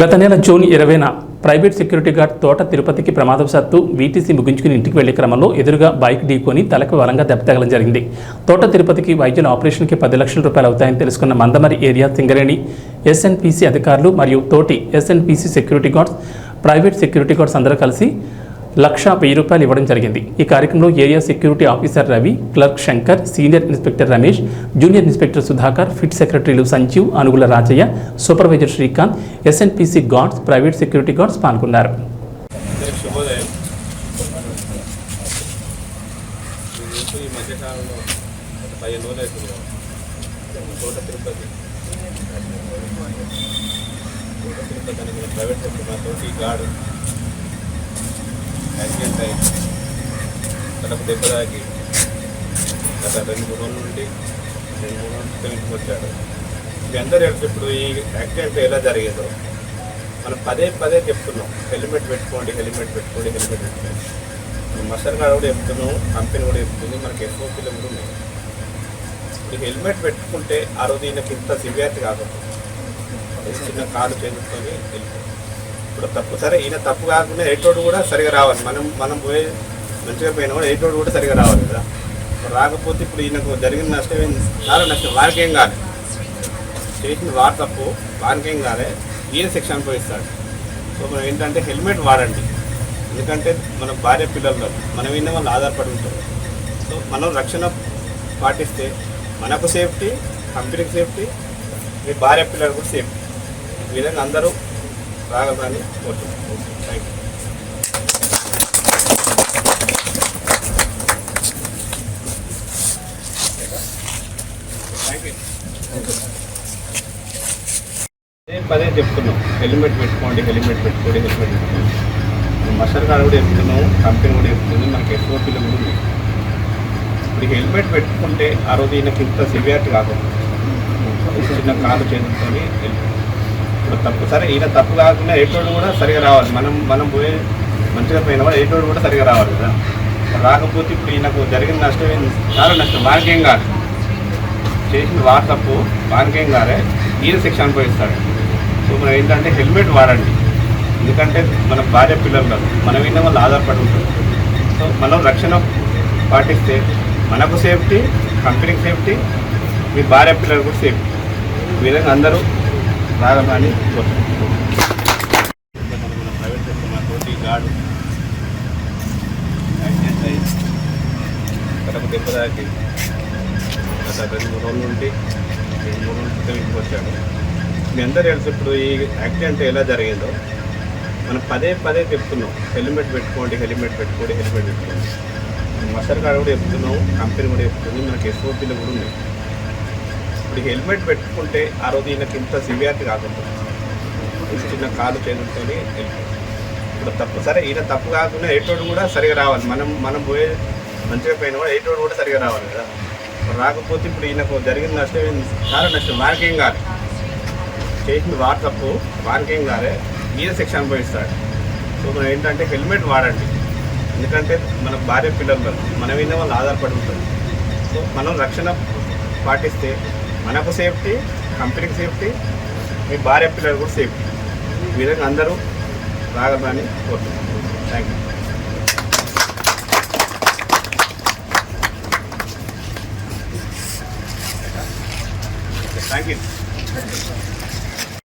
గత నెల జూన్ ఇరవైన ప్రైవేట్ సెక్యూరిటీ గార్డ్ తోట తిరుపతికి ప్రమాదవశాత్తు వీటీసీ ముగించుకుని ఇంటికి వెళ్ళే క్రమంలో ఎదురుగా బైక్ ఢీకొని తలకు బలంగా దెబ్బతగలం జరిగింది. తోట తిరుపతికి వైద్యుల ఆపరేషన్కి పది లక్షల రూపాయలు అవుతాయని తెలుసుకున్న మందమరి ఏరియా సింగరేణి ఎస్ఎన్పిసి అధికారులు మరియు తోటి SNPC security guards private security guards అందరూ కలిసి లక్ష వెయ్యి రూపాయలు ఇవ్వడం జరిగింది. ఈ కార్యక్రమంలో area security officer Ravi clerk Shankar senior inspector Ramesh junior inspector Sudhakar pit సెక్రటరీలు Sanjeev Anugula Rajaiah supervisor Srikanth SNPC guards private security guards పాల్గొన్నారు. ప్రైవేట్ సెక్టర్ తోటి గార్డు యాక్సిడెంట్ అయ్యి తనకు దెబ్బ తాకి గత రెండు మూడు రోజుల నుండి రెండు మూడు రోజులు నుండి వచ్చాడు అందరూ తెలుసు ఇప్పుడు ఈ యాక్సిడెంట్ ఎలా జరిగేదో మనం పదే పదే చెప్తున్నాం హెల్మెట్ పెట్టుకోండి హెల్మెట్ పెట్టుకోండి హెల్మెట్ పెట్టుకోండి మసర్ గారు కూడా చెప్తున్నాం కంపెనీ కూడా చెప్తుంది మనకి ఎస్ఓపీలు కూడా ఉన్నాయి ఈ హెల్మెట్ పెట్టుకుంటే ఆ రోజు ఈయనకి ఇంత సివియర్ కాకపోతే చిన్న కాలు చేతుకొని వెళ్ళిపోతుంది ఇప్పుడు తప్పు. సరే ఈయన తప్పు కాకుండా ఎయిటోడు కూడా సరిగా రావాలి. మనం మనం పోయి మంచిగా పోయినా కూడా ఎయిటోడు కూడా సరిగా రావాలి కదా. రాకపోతే ఇప్పుడు ఈయనకు జరిగిన నష్టం ఏం- చాలా నష్టం వారికి ఏం కాదు చేసిన వారు తప్పు వారికి ఏం కాలే. ఈయన శిక్ష అనుభవిస్తాడు సో మనం ఏంటంటే హెల్మెట్ వాడండి. ఎందుకంటే మన భార్య పిల్లల్లో మనం విన్న వాళ్ళు ఆధారపడి ఉంటారు సో మనం రక్షణ పాటిస్తే మనకు సేఫ్టీ కంపెనీకి సేఫ్టీ మీ భార్య పిల్లలకు కూడా సేఫ్టీ. ఈ విధంగా అందరూ రాగలని కోరుతున్నాం థ్యాంక్ యూ పదే చెప్తున్నాం హెల్మెట్ పెట్టుకోండి హెల్మెట్ పెట్టుకోండి హెల్మెట్ పెట్టుకోండి. మసర్ గారు కూడా చెప్తున్నాం కంపెనీ కూడా చెప్తుంది మనకి ఎస్ఓపీలు కూడా ఉన్నాయి ఇప్పుడు హెల్మెట్ పెట్టుకుంటే ఆ రోజు ఈయనకి ఇంత సివియారిటీ కాకుండా చిన్న కాలు చేతులతో హెల్మెట్ ఇప్పుడు తప్పు. సరే ఈయన తప్పు కాకుండా ఏటోడు కూడా సరిగా రావాలి. మనం మనం పోయి మంచిగా పోయిన కూడా ఏటోడు కూడా సరిగా రావాలి కదా. రాకపోతే ఇప్పుడు ఈయనకు జరిగిన నష్టం ఏం- చాలా నష్టం వారికి కాదు. చేసిన వారు తప్పు వారికి కాదే. ఈయన శిక్ష అనుభవిస్తాడు. సో మనం ఏంటంటే హెల్మెట్ వాడండి. ఎందుకంటే మన భార్య పిల్లలు కాదు. మనం విన్న వాళ్ళు ఆధారపడి ఉంటుంది సో మనం రక్షణ పాటిస్తే మనకు సేఫ్టీ కంపెనీకి సేఫ్టీ మీ భార్య పిల్లలు కూడా సేఫ్టీ. ఈ విధంగా అందరూ రాగలని ప్రైవేట్ సెక్టర్ మా తోటి గాడు యాక్సిడెంట్ అయ్యి తనకు గత రెండు మూడు రోజుల నుండి రెండు మూడు రోజుల క్రితం ఇంటికి వచ్చాడు మీ అందరూ తెలుసు ఇప్పుడు ఈ యాక్సిడెంట్ ఎలా జరిగిందో మనం పదే పదే చెప్తున్నాం. హెల్మెట్ పెట్టుకోండి హెల్మెట్ పెట్టుకోండి హెల్మెట్ పెట్టుకోండి. మసర్ కాడ కూడా చెప్తున్నాం కంపెనీ కూడా చెప్తుంది మనకి ఎస్ఓపీలు కూడా ఉన్నాయి. ఇప్పుడు హెల్మెట్ పెట్టుకుంటే ఆ రోజు ఈయనకి ఇంత సివియారిటీ కాకుండా చిన్న కాలు చేతుకొని ఇప్పుడు తప్పు సరే ఈయన తప్పు కాకుండా ఎయిటోడు కూడా సరిగా రావాలి. మనం మనం పోయే మంచిగా పోయిన కూడా ఎయిటోడు కూడా సరిగా రావాలి కదా. రాకపోతే ఇప్పుడు ఈయనకు జరిగిన నష్టం ఏం- చాలా నష్టం. వారికి కాదు. చేసిన వారు తప్పు. వారికి ఏం కాలే. ఈయన శిక్ష అనుభవిస్తాడు. సో మనం ఏంటంటే హెల్మెట్ వాడండి. ఎందుకంటే మన భార్య పిల్లలు మనం విన్న వాళ్ళు ఆధారపడి ఉంటారు. సో మనం రక్షణ పాటిస్తే మనకు సేఫ్టీ కంపెనీకి సేఫ్టీ మీ భార్య పిల్లలు కూడా సేఫ్టీ. ఈ విధంగా అందరూ రాగలని కోరుతున్నాం థ్యాంక్ యూ థ్యాంక్ యూ